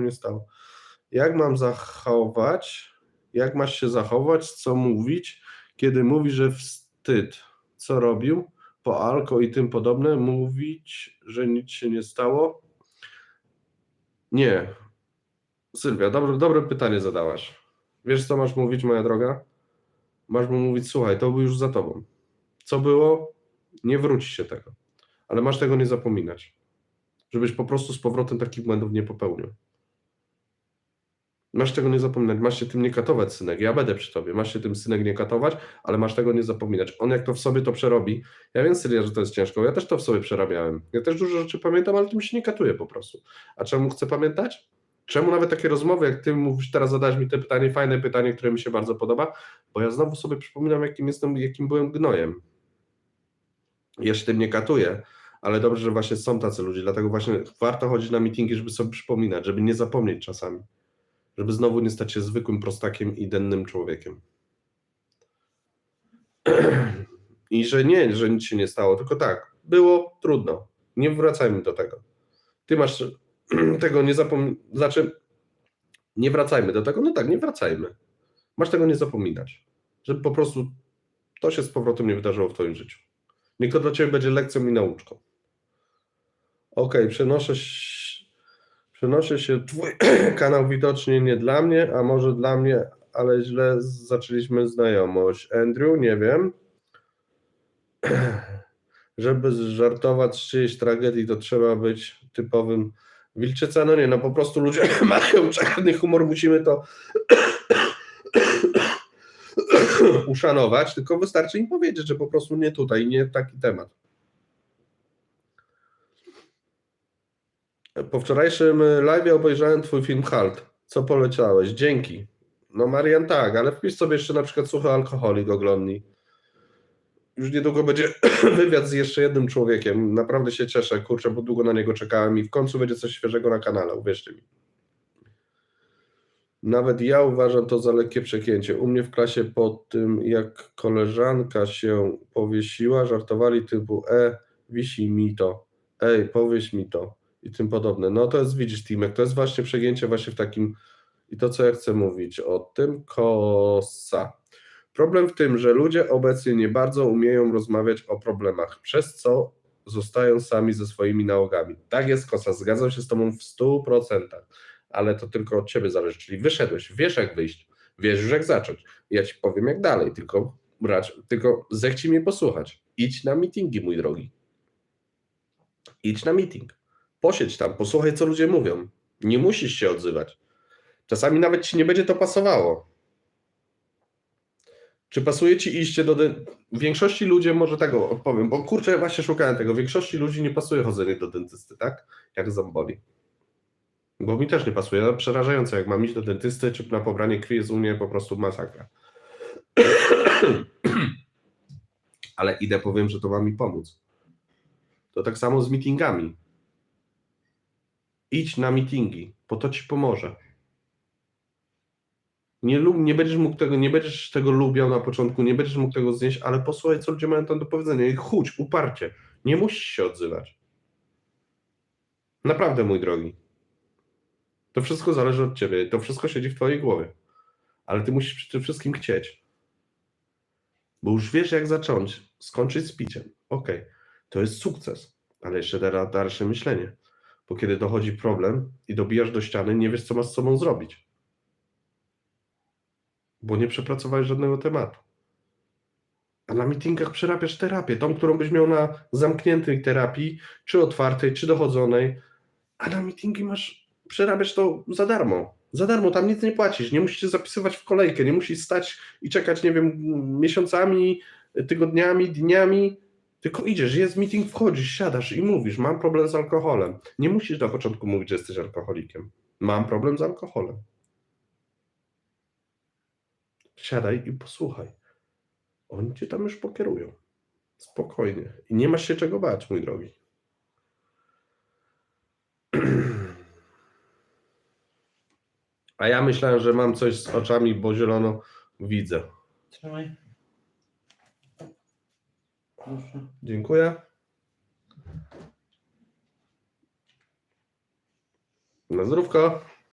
nie stało. Jak mam zachować, jak masz się zachować, co mówić, kiedy mówi, że wstyd, co robił, po alko i tym podobne, mówić, że nic się nie stało? Nie. Sylwia, dobre, dobre pytanie zadałaś. Wiesz, co masz mówić, moja droga? Masz mu mówić, słuchaj, to był już za tobą. Co było, nie wróci się tego. Ale masz tego nie zapominać. Żebyś po prostu z powrotem takich błędów nie popełnił. Masz tego nie zapominać, masz się tym nie katować, synek. Ja będę przy tobie. Masz się tym, synek, nie katować, ale masz tego nie zapominać. On jak to w sobie to przerobi. Ja wiem, Sylia, że to jest ciężko. Ja też to w sobie przerabiałem. Ja też dużo rzeczy pamiętam, ale tym się nie katuje po prostu. A czemu chcę pamiętać? Czemu nawet takie rozmowy, jak ty mówisz, teraz zadałeś mi te pytanie, fajne pytanie, które mi się bardzo podoba, bo ja znowu sobie przypominam, jakim jestem, jakim byłem gnojem. Się tym nie katuję, ale dobrze, że właśnie są tacy ludzie, dlatego właśnie warto chodzić na meetingi, żeby sobie przypominać, żeby nie zapomnieć czasami, żeby znowu nie stać się zwykłym prostakiem i dennym człowiekiem. I że nie, że nic się nie stało, tylko tak, było trudno. Nie wracajmy do tego. Ty masz tego nie zapom... Znaczy, nie wracajmy do tego. No tak, nie wracajmy. Masz tego nie zapominać. Żeby po prostu to się z powrotem nie wydarzyło w Twoim życiu. Niech to dla Ciebie będzie lekcją i nauczką. Okej, przenoszę się, przenoszę się. Twój kanał widocznie nie dla mnie, a może dla mnie, ale źle zaczęliśmy znajomość. Andrew, nie wiem. Żeby żartować z czyjejś tragedii, to trzeba być typowym wilczyca. No nie, no po prostu ludzie mają czarny humor, musimy to uszanować, tylko wystarczy im powiedzieć, że po prostu nie tutaj, nie taki temat. Po wczorajszym live obejrzałem twój film Halt. Co poleciałeś? Dzięki. No Marian tak, ale wpisz sobie jeszcze na przykład suchy alkoholik oglądnij. Już niedługo będzie wywiad z jeszcze jednym człowiekiem. Naprawdę się cieszę, kurczę, bo długo na niego czekałem i w końcu będzie coś świeżego na kanale, uwierzcie mi. Nawet ja uważam to za lekkie przekięcie. U mnie w klasie po tym, jak koleżanka się powiesiła, żartowali typu e, wisi mi to, ej, powieś mi to i tym podobne. No to jest, widzisz, Timek, to jest właśnie przegięcie właśnie w takim i to, co ja chcę mówić o tym, kosa. Problem w tym, że ludzie obecnie nie bardzo umieją rozmawiać o problemach, przez co zostają sami ze swoimi nałogami. Tak jest, Kosa, zgadzam się z Tobą w 100%, ale to tylko od Ciebie zależy, czyli wyszedłeś, wiesz jak wyjść, wiesz już jak zacząć. Ja Ci powiem jak dalej, tylko, brać, tylko zechci mnie posłuchać. Idź na meetingi, mój drogi. Idź na meeting. Posiedź tam, posłuchaj, co ludzie mówią. Nie musisz się odzywać. Czasami nawet Ci nie będzie to pasowało. Czy pasuje ci iście do. Den... Większości ludzi może tego odpowiem, bo kurczę, właśnie szukałem tego. Większości ludzi nie pasuje chodzenie do dentysty, tak? Jak ząb boli. Bo mi też nie pasuje. No, przerażające, jak mam iść do dentysty, czy na pobranie krwi jest u mnie po prostu masakra. Ale idę, powiem, że to ma mi pomóc. To tak samo z meetingami. Idź na meetingi, bo to ci pomoże. Nie, lub, nie będziesz mógł tego, nie będziesz tego lubiał na początku, nie będziesz mógł tego znieść, ale posłuchaj, co ludzie mają tam do powiedzenia i chudź, uparcie. Nie musisz się odzywać. Naprawdę, mój drogi. To wszystko zależy od ciebie, to wszystko siedzi w twojej głowie. Ale ty musisz przede wszystkim chcieć. Bo już wiesz, jak zacząć, skończyć z piciem. Okej, to jest sukces, ale jeszcze da- dalsze myślenie. Bo kiedy dochodzi problem i dobijasz do ściany, nie wiesz, co masz z sobą zrobić bo nie przepracowałeś żadnego tematu. A na meetingach przerabiasz terapię, tą, którą byś miał na zamkniętej terapii, czy otwartej, czy dochodzonej, a na meetingi masz, przerabiasz to za darmo. Za darmo, tam nic nie płacisz, nie musisz się zapisywać w kolejkę, nie musisz stać i czekać, nie wiem, miesiącami, tygodniami, dniami, tylko idziesz, jest meeting, wchodzisz, siadasz i mówisz, mam problem z alkoholem. Nie musisz na początku mówić, że jesteś alkoholikiem. Mam problem z alkoholem. Siadaj i posłuchaj. Oni cię tam już pokierują. Spokojnie. I nie masz się czego bać, mój drogi. A ja myślałem, że mam coś z oczami, bo zielono widzę. Trzymaj. Proszę. Dziękuję. Na zdrówko.